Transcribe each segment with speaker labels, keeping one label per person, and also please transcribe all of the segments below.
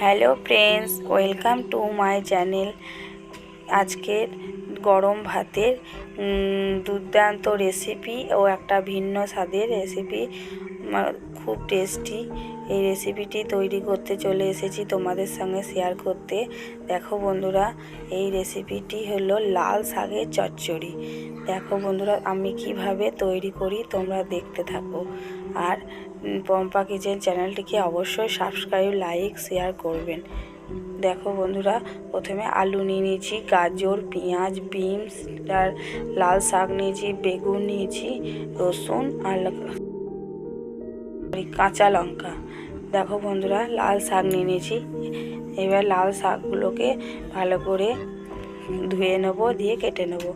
Speaker 1: Hello friends, welcome to my channel. আজকের গরম ভাতের দুর্দান্ত রেসিপি ও একটা ভিন্ন স্বাদের রেসিপি। খুব টেস্টি এই রেসিপিটি তৈরি করতে চলে এসেছি তোমাদের সঙ্গে শেয়ার করতে। দেখো বন্ধুরা, এই রেসিপিটি হলো লাল শাকের চচ্চড়ি। দেখো বন্ধুরা, আমি কীভাবে তৈরি করি তোমরা দেখতে থাকো। আর পম্পা কিচেন চ্যানেলটিকে অবশ্যই সাবস্ক্রাইব লাইক শেয়ার করবেন। দেখো বন্ধুরা, প্রথমে আলু নিয়ে নিয়েছি, গাজর, পেঁয়াজ, বিনস, আর লাল শাক নিয়েছি, বেগুন নিয়েছি, রসুন আর কাঁচা লঙ্কা। দেখো বন্ধুরা, লাল শাক নিয়ে নিয়েছি। এবার লাল শাকগুলোকে ভালো করে ধুয়ে নেব, দিয়ে কেটে নেব।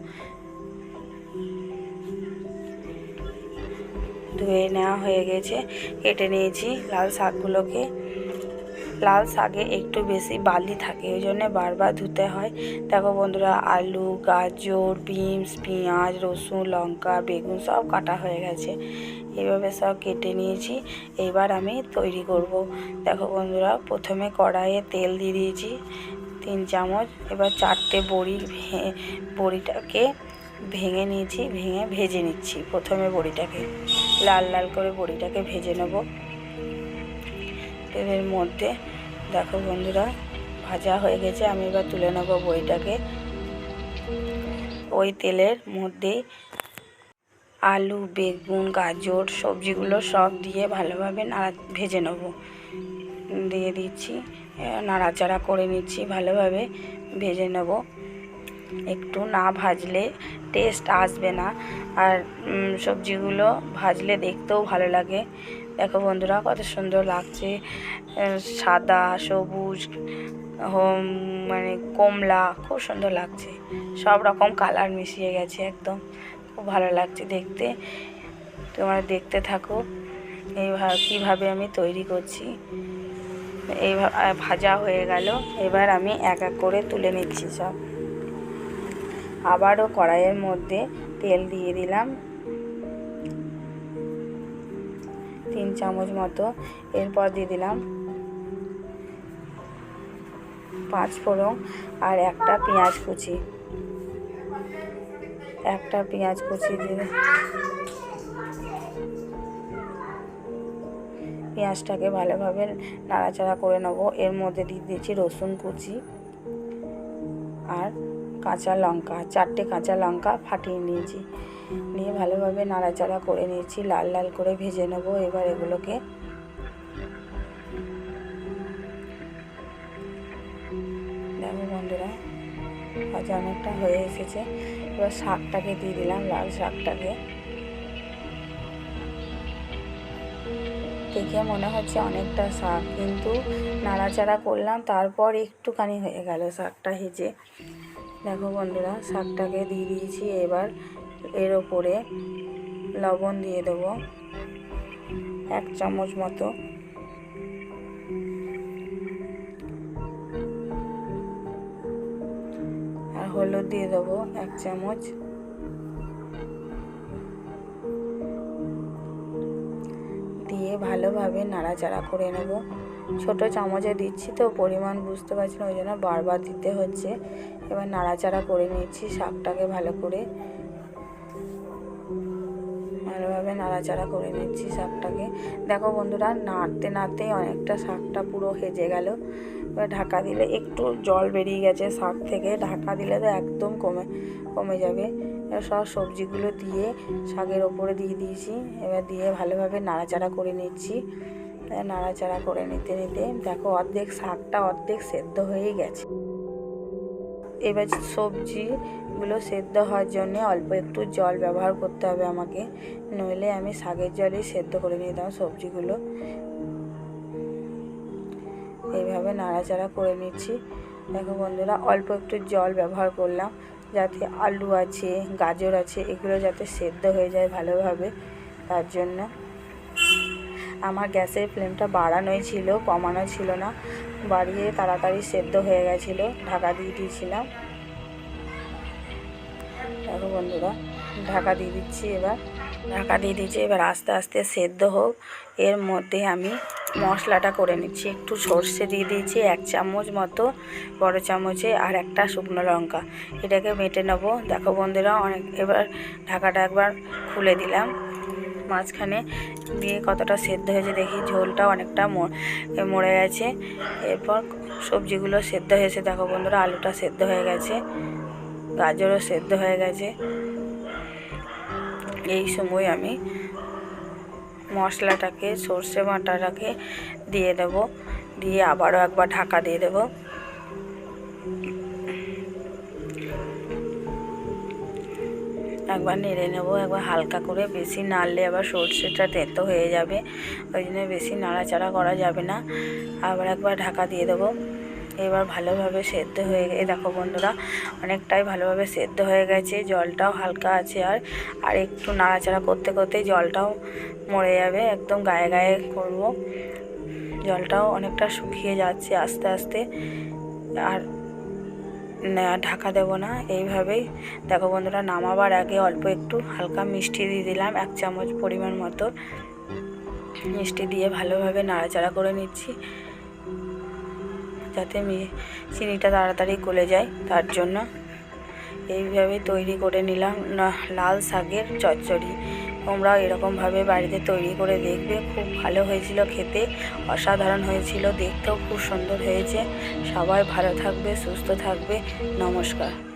Speaker 1: ধুয়ে নেওয়া হয়ে গেছে। কেটে নিয়েছি লাল শাকগুলোকে। লাল শাকে একটু বেশি বালি থাকে, ওই জন্য বারবার ধুতে হয়। দেখো বন্ধুরা, আলু, গাজর, বিনস, পেঁয়াজ, রসুন, লঙ্কা, বেগুন সব কাটা হয়ে গেছে। এইভাবে সব কেটে নিয়েছি। এবার আমি তৈরি করব। দেখো বন্ধুরা, প্রথমে কড়াইয়ে তেল দিয়ে দিয়েছি তিন চামচ। এবার চারটে বড়ি বড়িটাকে ভেঙে নিয়েছি, ভেঙে ভেজে নিচ্ছি প্রথমে বড়িটাকে। লাল লাল করে বড়িটাকে ভেজে নেব। তেলের মধ্যে দেখো বন্ধুরা, ভাজা হয়ে গেছে, আমি এবার তুলে নেব বড়িটাকে। ওই তেলের মধ্যেই আলু, বেগুন, গাজর, সবজিগুলো সব দিয়ে ভালোভাবে নাড়া, ভেজে নেব। দিয়ে দিচ্ছি নাড়াচাড়া করে নিচ্ছি, ভালোভাবে ভেজে নেব। একটু না ভাজলে টেস্ট আসবে না। আর সবজিগুলো ভাজলে দেখতেও ভালো লাগে। দেখো বন্ধুরা কত সুন্দর লাগছে। সাদা, সবুজ, হোম মানে কমলা, খুব সুন্দর লাগছে। সব রকম কালার মিশিয়ে গেছে একদম। খুব ভালো লাগছে দেখতে। তোমরা দেখতে থাকো। এইভাবে কীভাবে আমি তৈরি করছি। এইভাবে ভাজা হয়ে গেল। এবার আমি এক এক করে তুলে নিচ্ছি সব। আবারও কড়াইয়ের মধ্যে তেল দিয়ে দিলাম। তিন চামচ মতো। এরপর দিয়ে দিলাম পাঁচ ফোড়ন আর একটা পেঁয়াজ কুচি। একটা পেঁয়াজ কুচি দিয়ে পেঁয়াজটাকে ভালোভাবে নাড়াচাড়া করে নেব। এর মধ্যে দিয়ে দিয়েছি রসুন কুচি। কাঁচা লঙ্কা, চারটে কাঁচা লঙ্কা ফাটিয়ে নিয়েছি। নিয়ে ভালোভাবে নাড়াচাড়া করে নিয়েছি, লাল লাল করে ভেজে নেব এবার এগুলোকে। দেখো বন্ধুরা, ভাজা অনেকটা হয়ে এসেছে। এবার শাকটাকে দিয়ে দিলাম, লাল শাকটাকে। দেখে মনে হচ্ছে অনেকটা শাক, কিন্তু নাড়াচাড়া করলাম, তারপর একটুখানি হয়ে গেল শাকটা হেজে দেখো বন্ধুরা, শাকটাকে দিয়ে দিয়েছি, এবার এর ওপরে লবণ দিয়ে দেবো, এক চামচ মতো। আর হলুদ দিয়ে দেবো, এক চামচ। দিয়ে ভালোভাবে নাড়াচাড়া করে নেব। ছোট চামচে দিচ্ছি তো পরিমাণ বুঝতে পারছি না, ওই জন্য বারবার দিতে হচ্ছে। এবার নাড়াচাড়া করে নিচ্ছি শাকটাকে ভালো করে। ভালোভাবে নাড়াচাড়া করে নিচ্ছি শাকটাকে। দেখো বন্ধুরা, নাড়তে নাড়তেই অনেকটা শাকটা পুরো হেজে গেল। এবার ঢাকা দিলে একটু জল বেরিয়ে গেছে শাক থেকে। ঢাকা দিলে তো একদম কমে কমে যাবে। এবার সব সবজিগুলো দিয়ে শাকের ওপরে দিয়ে দিয়েছি। এবার দিয়ে ভালোভাবে নাড়াচাড়া করে নিচ্ছি। নাড়াচাড়া করে নিতে নিতে দেখো অর্ধেক শাকটা অর্ধেক সেদ্ধ হয়ে গেছে। এবার সবজিগুলো সেদ্ধ হওয়ার জন্য অল্প একটু জল ব্যবহার করতে হবে আমাকে, নইলে আমি শাকের জলেই সেদ্ধ করে নিতাম সবজিগুলো। এইভাবে নাড়াচাড়া করে নিচ্ছি। দেখো বন্ধুরা, অল্প একটু জল ব্যবহার করলাম যাতে আলু আছে, গাজর আছে, এগুলো যাতে সেদ্ধ হয়ে যায় ভালোভাবে, তার জন্য। আমার গ্যাসের ফ্লেমটা বাড়ানোই ছিল কমানো ছিল না। বাড়িয়ে তাড়াতাড়ি সেদ্ধ হয়ে গেছিল, ঢাকা দিয়ে দিয়েছিলাম। দেখো বন্ধুরা, ঢাকা দিয়ে দিচ্ছি এবার। ঢাকা দিয়ে দিয়েছি, এবার আস্তে আস্তে সেদ্ধ হোক। এর মধ্যে আমি মশলাটা করে নিচ্ছি, একটু সর্ষে দিয়ে দিয়েছি, এক চামচ মতো বড় চামচে আর একটা শুকনো লঙ্কা। এটাকে মেটে নেব। দেখো বন্ধুরা, অনেক, এবার ঢাকাটা একবার খুলে দিলাম। মাঝখানে দিয়ে কতটা সেদ্ধ হয়েছে দেখি ঝোলটা অনেকটা মরে গেছে। এরপর সবজিগুলো সেদ্ধ হয়েছে, দেখো বন্ধুরা, আলুটা সেদ্ধ হয়ে গেছে, গাজরও সেদ্ধ হয়ে গেছে। এই সময় আমি মশলাটাকে সর্ষে বাটাটাকে দিয়ে দেব, দিয়ে আবারও একবার ঢাকা দিয়ে দেব। একবার নেড়ে নেব, একবার হালকা করে বেশি নাড়লে আবার সর্ষেটা তেতো হয়ে যাবে। ওই জন্য বেশি নাড়াচাড়া করা যাবে না। আবার একবার ঢাকা দিয়ে দেবো। এবার ভালোভাবে সেদ্ধ হয়ে গে- দেখো বন্ধুরা, অনেকটাই ভালোভাবে সেদ্ধ হয়ে গেছে। জলটাও হালকা আছে আর আর একটু নাড়াচাড়া করতে করতে জলটাও মরে যাবে। একদম গায়ে গায়ে করব। জলটাও অনেকটা শুকিয়ে যাচ্ছে আস্তে আস্তে। আর ঢাকা দেবো না, এইভাবেই। দেখো বন্ধুরা, নামাবার আগে অল্প একটু হালকা মিষ্টি দিয়ে দিলাম, এক চামচ পরিমাণ মতো। মিষ্টি দিয়ে ভালোভাবে নাড়াচাড়া করে নিচ্ছি, যাতে চিনিটা তাড়াতাড়ি গলে যায়, তার জন্য। এইভাবে তৈরি করে নিলাম লাল শাকের চচ্চড়ি। তোমরাও এরকমভাবে বাড়িতে তৈরি করে দেখবে। খুব ভালো হয়েছিল খেতে, অসাধারণ হয়েছিল, দেখতেও খুব সুন্দর হয়েছে। সবাই ভালো থাকবে, সুস্থ থাকবে। নমস্কার।